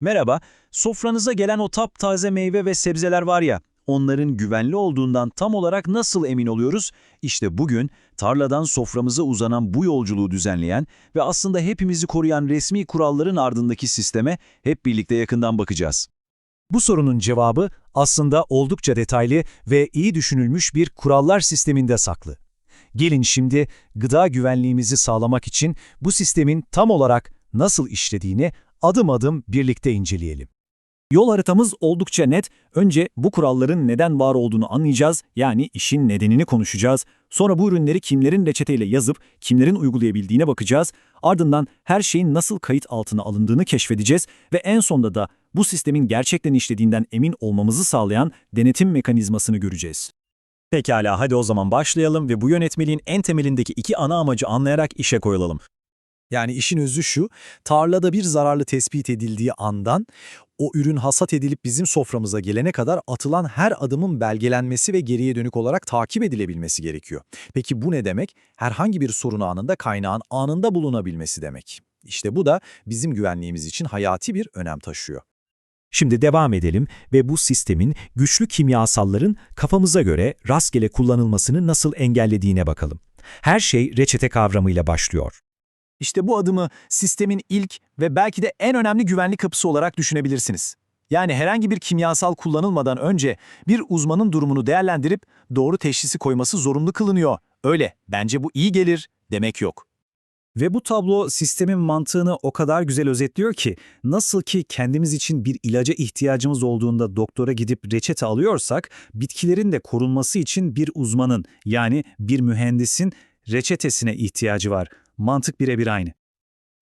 Merhaba, sofranıza gelen o taptaze meyve ve sebzeler var ya, onların güvenli olduğundan tam olarak nasıl emin oluyoruz? İşte bugün tarladan soframıza uzanan bu yolculuğu düzenleyen ve aslında hepimizi koruyan resmi kuralların ardındaki sisteme hep birlikte yakından bakacağız. Bu sorunun cevabı aslında oldukça detaylı ve iyi düşünülmüş bir kurallar sisteminde saklı. Gelin şimdi gıda güvenliğimizi sağlamak için bu sistemin tam olarak nasıl işlediğini adım adım birlikte inceleyelim. Yol haritamız oldukça net. Önce bu kuralların neden var olduğunu anlayacağız, yani işin nedenini konuşacağız. Sonra bu ürünleri kimlerin reçeteyle yazıp kimlerin uygulayabildiğine bakacağız. Ardından her şeyin nasıl kayıt altına alındığını keşfedeceğiz ve en sonda da bu sistemin gerçekten işlediğinden emin olmamızı sağlayan denetim mekanizmasını göreceğiz. Pekala hadi o zaman başlayalım ve bu yönetmeliğin en temelindeki iki ana amacı anlayarak işe koyulalım. Yani işin özü şu, tarlada bir zararlı tespit edildiği andan o ürün hasat edilip bizim soframıza gelene kadar atılan her adımın belgelenmesi ve geriye dönük olarak takip edilebilmesi gerekiyor. Peki bu ne demek? Herhangi bir sorun anında kaynağın anında bulunabilmesi demek. İşte bu da bizim güvenliğimiz için hayati bir önem taşıyor. Şimdi devam edelim ve bu sistemin güçlü kimyasalların kafamıza göre rastgele kullanılmasını nasıl engellediğine bakalım. Her şey reçete kavramıyla başlıyor. İşte bu adımı sistemin ilk ve belki de en önemli güvenlik kapısı olarak düşünebilirsiniz. Yani herhangi bir kimyasal kullanılmadan önce bir uzmanın durumunu değerlendirip doğru teşhisi koyması zorunlu kılınıyor. Öyle, bence bu iyi gelir demek yok. Ve bu tablo sistemin mantığını o kadar güzel özetliyor ki, nasıl ki kendimiz için bir ilaca ihtiyacımız olduğunda doktora gidip reçete alıyorsak, bitkilerin de korunması için bir uzmanın yani bir mühendisin reçetesine ihtiyacı var. Mantık birebir aynı.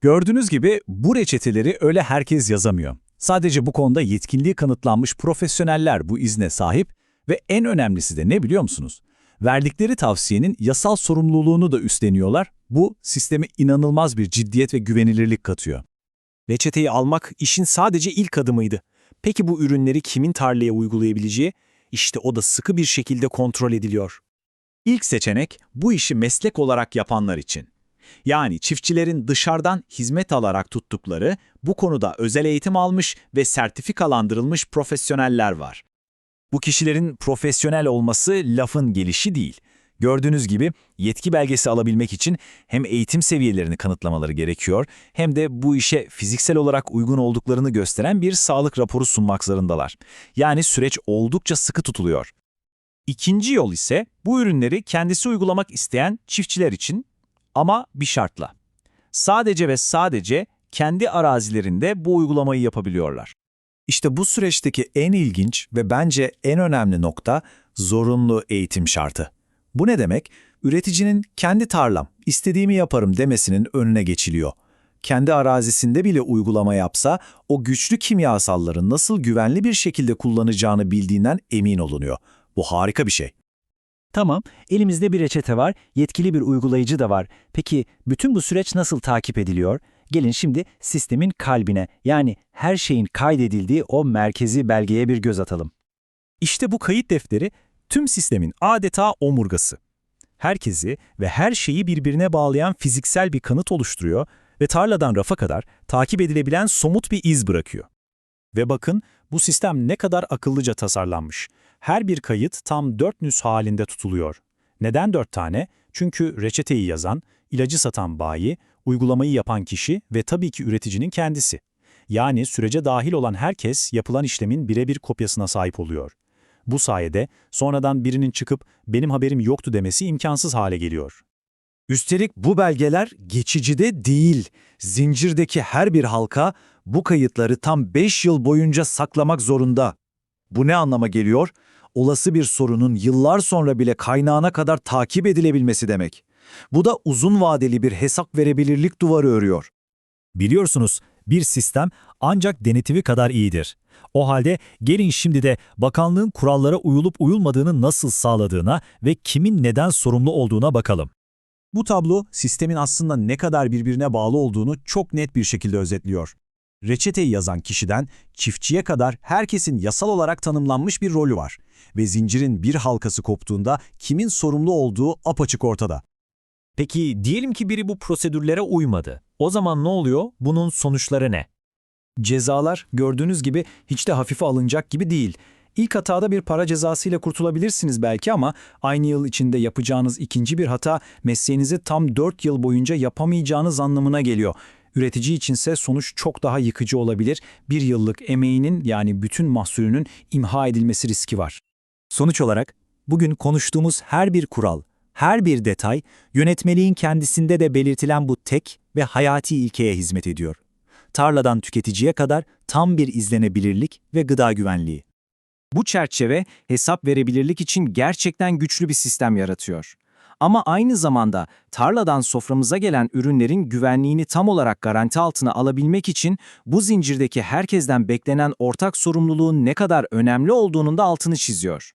Gördüğünüz gibi bu reçeteleri öyle herkes yazamıyor. Sadece bu konuda yetkinliği kanıtlanmış profesyoneller bu izne sahip ve en önemlisi de ne biliyor musunuz? Verdikleri tavsiyenin yasal sorumluluğunu da üstleniyorlar. Bu sisteme inanılmaz bir ciddiyet ve güvenilirlik katıyor. Reçeteyi almak işin sadece ilk adımıydı. Peki bu ürünleri kimin tarlaya uygulayabileceği? İşte o da sıkı bir şekilde kontrol ediliyor. İlk seçenek bu işi meslek olarak yapanlar için. Yani çiftçilerin dışarıdan hizmet alarak tuttukları, bu konuda özel eğitim almış ve sertifikalandırılmış profesyoneller var. Bu kişilerin profesyonel olması lafın gelişi değil. Gördüğünüz gibi yetki belgesi alabilmek için hem eğitim seviyelerini kanıtlamaları gerekiyor hem de bu işe fiziksel olarak uygun olduklarını gösteren bir sağlık raporu sunmak zorundalar. Yani süreç oldukça sıkı tutuluyor. İkinci yol ise bu ürünleri kendisi uygulamak isteyen çiftçiler için ama bir şartla. Sadece ve sadece kendi arazilerinde bu uygulamayı yapabiliyorlar. İşte bu süreçteki en ilginç ve bence en önemli nokta zorunlu eğitim şartı. Bu ne demek? Üreticinin kendi tarlam, istediğimi yaparım demesinin önüne geçiliyor. Kendi arazisinde bile uygulama yapsa o güçlü kimyasalları nasıl güvenli bir şekilde kullanacağını bildiğinden emin olunuyor. Bu harika bir şey. Tamam, elimizde bir reçete var, yetkili bir uygulayıcı da var. Peki bütün bu süreç nasıl takip ediliyor? Gelin şimdi sistemin kalbine yani her şeyin kaydedildiği o merkezi belgeye bir göz atalım. İşte bu kayıt defteri tüm sistemin adeta omurgası. Herkesi ve her şeyi birbirine bağlayan fiziksel bir kanıt oluşturuyor ve tarladan rafa kadar takip edilebilen somut bir iz bırakıyor. Ve bakın bu sistem ne kadar akıllıca tasarlanmış. Her bir kayıt tam dört nüs halinde tutuluyor. Neden dört tane? Çünkü reçeteyi yazan, ilacı satan bayi, uygulamayı yapan kişi ve tabii ki üreticinin kendisi. Yani sürece dahil olan herkes yapılan işlemin birebir kopyasına sahip oluyor. Bu sayede sonradan birinin çıkıp benim haberim yoktu demesi imkansız hale geliyor. Üstelik bu belgeler geçicide değil, zincirdeki her bir halka bu kayıtları tam 5 yıl boyunca saklamak zorunda. Bu ne anlama geliyor? Olası bir sorunun yıllar sonra bile kaynağına kadar takip edilebilmesi demek. Bu da uzun vadeli bir hesap verebilirlik duvarı örüyor. Biliyorsunuz, bir sistem ancak denetimi kadar iyidir. O halde gelin şimdi de bakanlığın kurallara uyulup uyulmadığını nasıl sağladığına ve kimin neden sorumlu olduğuna bakalım. Bu tablo sistemin aslında ne kadar birbirine bağlı olduğunu çok net bir şekilde özetliyor. Reçeteyi yazan kişiden çiftçiye kadar herkesin yasal olarak tanımlanmış bir rolü var ve zincirin bir halkası koptuğunda kimin sorumlu olduğu apaçık ortada. Peki diyelim ki biri bu prosedürlere uymadı. O zaman ne oluyor? Bunun sonuçları ne? Cezalar gördüğünüz gibi hiç de hafife alınacak gibi değil. İlk hatada bir para cezasıyla kurtulabilirsiniz belki ama aynı yıl içinde yapacağınız ikinci bir hata mesleğinizi tam 4 yıl boyunca yapamayacağınız anlamına geliyor. Üretici içinse sonuç çok daha yıkıcı olabilir. Bir yıllık emeğinin yani bütün mahsulünün imha edilmesi riski var. Sonuç olarak bugün konuştuğumuz her bir kural, her bir detay yönetmeliğin kendisinde de belirtilen bu tek ve hayati ilkeye hizmet ediyor. Tarladan tüketiciye kadar tam bir izlenebilirlik ve gıda güvenliği. Bu çerçeve hesap verebilirlik için gerçekten güçlü bir sistem yaratıyor. Ama aynı zamanda tarladan soframıza gelen ürünlerin güvenliğini tam olarak garanti altına alabilmek için bu zincirdeki herkesten beklenen ortak sorumluluğun ne kadar önemli olduğunun da altını çiziyor.